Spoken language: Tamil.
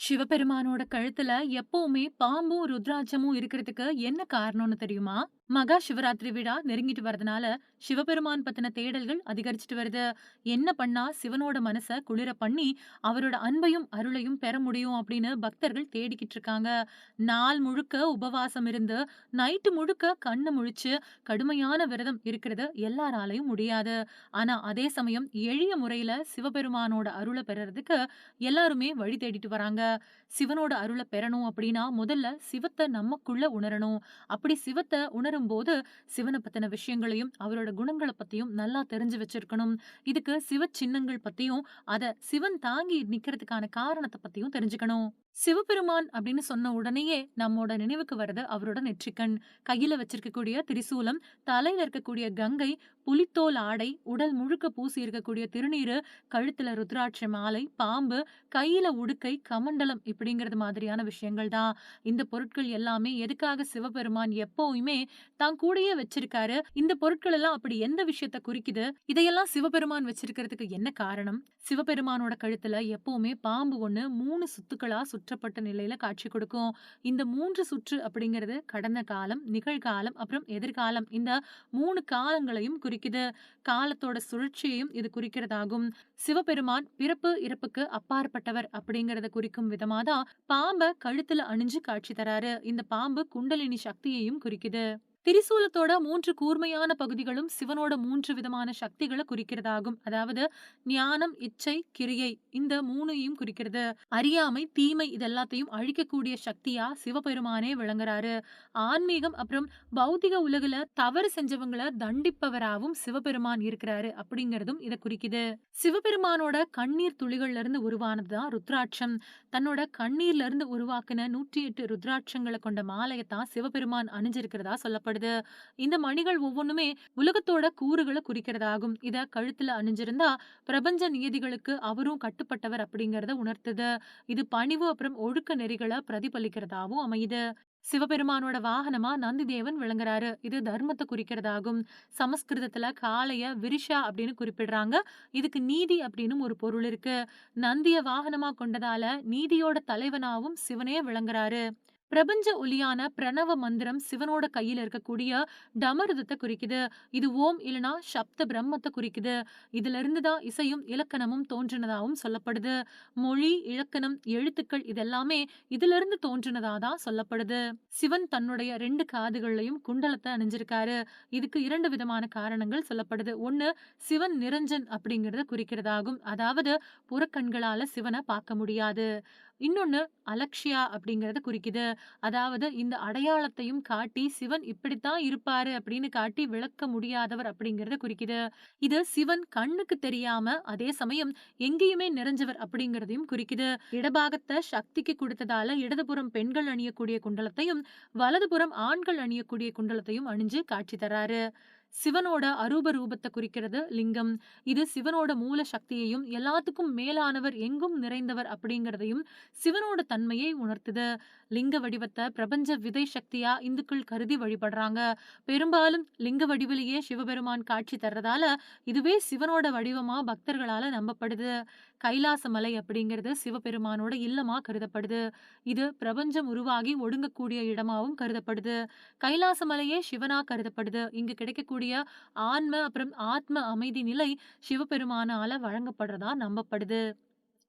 சிவபெருமானோட கழுத்துல எப்பவுமே பாம்பும், ருத்ராட்சமும் இருக்கிறதுக்கு என்ன காரணம்னு தெரியுமா? மகா சிவராத்திரி விழா நெருங்கிட்டு வரதுனால, சிவபெருமான் பத்தின தேடல்கள் அதிகரிச்சுட்டு வருது. என்ன பண்ணா சிவனோட மனச குளிர பண்ணி, அவரோட அன்பையும், அருளையும் பெற முடியும் அப்படின்னு பக்தர்கள் தேடிக்கிட்டு இருக்காங்க. நாள் முழுக்க உபவாசம் இருந்து, நைட்டு முழுக்க கண்ணு முழிச்சு, கடுமையான விரதம் இருக்கிறது எல்லாராலயும் முடியாது. ஆனா, அதே சமயம் எளிய முறையில சிவபெருமானோட அருள பெறறதுக்கு எல்லாருமே வழி தேடிட்டு வராங்க. சிவனோட அருளை பெறணும் அப்படின்னா, முதல்ல சிவத்த நமக்குள்ள உணரணும். அப்படி சிவத்த உணரும்போது, சிவனை பத்தின விஷயங்களையும், அவரோட குணங்களை பத்தியும் நல்லா தெரிஞ்சு வச்சிருக்கணும். இதுக்கு சிவ சின்னங்கள் பத்தியும், அத சிவன் தாங்கி நிக்கிறதுக்கான காரணத்தை பத்தியும் தெரிஞ்சுக்கணும். சிவபெருமான் அப்படின்னு சொன்ன உடனேயே நம்மோட நினைவுக்கு வர்றது அவரோட நெற்றிக்கண். கையில வச்சிருக்கக்கூடிய திரிசூலம், தலையில இருக்கக்கூடிய கங்கை, புலித்தோல் ஆடை, உடல் முழுக்க பூசி இருக்கக்கூடிய திருநீரு கழுத்துல ருத்ராட்ச மாலை, பாம்பு, கையில உடுக்கை, கமண்டலம் இப்படிங்கிறது மாதிரியான விஷயங்கள் தான். இந்த பொருட்கள் எல்லாமே எதுக்காக சிவபெருமான் எப்பவுமே தான் கூடயே வச்சிருக்காரு? இந்த பொருட்கள் எல்லாம் அப்படி எந்த விஷயத்த குறிக்குது? இதையெல்லாம் சிவபெருமான் வச்சிருக்கிறதுக்கு என்ன காரணம்? சிவபெருமானோட கழுத்துல எப்பவுமே பாம்பு ஒண்ணு மூணு சுத்துக்களா சுற்றப்பட்ட நிலையில காட்சி கொடுக்கும். இந்த மூன்று சுற்று அப்படிங்கிறது கடந்த காலம், நிகழ்காலம், அப்புறம் எதிர்காலம். இந்த மூணு காலங்களையும் குறிக்குது. காலத்தோட சுழற்சியையும் இது குறிக்கிறதாகும். சிவபெருமான் பிறப்பு, இறப்புக்கு அப்பாற்பட்டவர் அப்படிங்கறத குறிக்கும் விதமா தான் பாம்ப கழுத்துல அணிஞ்சு காட்சி தராரு. இந்த பாம்பு குண்டலினி சக்தியையும் குறிக்குது. திரிசூலத்தோட மூன்று கூர்மையான பகுதிகளும் சிவனோட மூன்று விதமான சக்திகளை குறிக்கிறதாகும். அதாவது ஞானம், இச்சை, கிரியை இந்த மூணையும் குறிக்கிறது. அறியாமை, தீமை இதெல்லாத்தையும் அழிக்கக்கூடிய சக்தியா சிவபெருமானே விளங்குறாரு. ஆன்மீகம் அப்புறம் பௌத்திக உலகுல தவறு செஞ்சவங்களை தண்டிப்பவராகவும் சிவபெருமான் இருக்கிறாரு அப்படிங்கறதும் இதை குறிக்குது. சிவபெருமானோட கண்ணீர் துளிகள்ல இருந்து உருவானதுதான் ருத்ராட்சம். தன்னோட கண்ணீர்ல இருந்து உருவாக்குன நூற்றி எட்டு ருத்ராட்சங்களை கொண்ட மாலையத்தான் சிவபெருமான் அணிஞ்சிருக்கிறதா சொல்லப்படுது. இந்த மணிகள் ஒவ்வொன்றுமே உலகத்தோட கூறுகளை குறிக்கிறதாகும். இதை கழுத்துல அணிஞ்சிருந்தா பிரபஞ்ச நியதிகளுக்கு அவரும் கட்டுப்பட்டவர் அப்படிங்கறத உணர்த்துது. இது பணிவு அப்புறம் ஒழுக்க நெறிகளை பிரதிபலிக்கிறதாவும் அமையுது. சிவபெருமானோட வாகனமா நந்திதேவன் விளங்குறாரு. இது தர்மத்தை குறிக்கிறதாகும். சமஸ்கிருதத்துல காளைய விரிஷா அப்படின்னு குறிப்பிடுறாங்க. இதுக்கு நீதி அப்படின்னு ஒரு பொருள் இருக்கு. நந்திய வாகனமா கொண்டதால நீதியோட தலைவனாவும் சிவனே விளங்குறாரு. பிரபஞ்ச ஒலியான பிரணவ மந்திரம் சிவனோட கையில இருக்கக்கூடிய டமருதத்தை குறிக்குது. இது ஓம் இல்லனா சப்த பிரம்மத்தை குறிக்குது. இதுல இருந்து தான் இசையும், இலக்கணமும் தோன்றினதாவும் சொல்லப்படுது. மொழி, இலக்கணம், எழுத்துக்கள் இதெல்லாமே இதுல இருந்து தோன்றினதா தான் சொல்லப்படுது. சிவன் தன்னுடைய ரெண்டு காதுகள்லையும் குண்டலத்தை அணிஞ்சிருக்காரு. இதுக்கு இரண்டு விதமான காரணங்கள் சொல்லப்படுது. ஒண்ணு சிவன் நிரஞ்சன் அப்படிங்கறத குறிக்கிறதாகும். அதாவது புறக்கண்களால சிவன பார்க்க முடியாது. இன்னொன்னு அலக்ஷியா அப்படிங்கிறத குறிக்குது. அதாவது இந்த அடையாளத்தையும் காட்டி சிவன் இப்படித்தான் இருப்பாரு அப்படின்னு காட்டி விளக்க முடியாதவர் அப்படிங்கிறத குறிக்குது. இது சிவன் கண்ணுக்கு தெரியாம அதே சமயம் எங்கேயுமே நிறைஞ்சவர் அப்படிங்கிறதையும் குறிக்குது. இடபாகத்த சக்திக்கு கொடுத்ததால இடதுபுறம் பெண்கள் அணியக்கூடிய குண்டலத்தையும், வலதுபுறம் ஆண்கள் அணியக்கூடிய குண்டலத்தையும் அணிஞ்சு காட்சி தராரு. சிவனோட அரூப ரூபத்தை குறிக்கிறது லிங்கம். இது சிவனோட மூல சக்தியையும், எல்லாத்துக்கும் மேலானவர், எங்கும் நிறைந்தவர் அப்படிங்கிறதையும், சிவனோட தன்மையை உணர்த்துது. லிங்க வடிவத்த பிரபஞ்ச விதை சக்தியா இந்துக்கள் கருதி வழிபடுறாங்க. பெரும்பாலும் லிங்க வடிவிலேயே சிவபெருமான் காட்சி தர்றதால, இதுவே சிவனோட வடிவமா பக்தர்களால நம்பப்படுது. கைலாச மலை அப்படிங்கிறது சிவபெருமானோட இல்லமா கருதப்படுது. இது பிரபஞ்சம் உருவாகி ஒடுங்கக்கூடிய இடமாவும் கருதப்படுது. கைலாச மலையே சிவனா கருதப்படுது. இங்கு கிடைக்கக்கூடிய ஆன்ம அப்புறம் ஆத்ம அமைதி நிலை சிவபெருமானால வழங்கப்படுறதா நம்பப்படுது.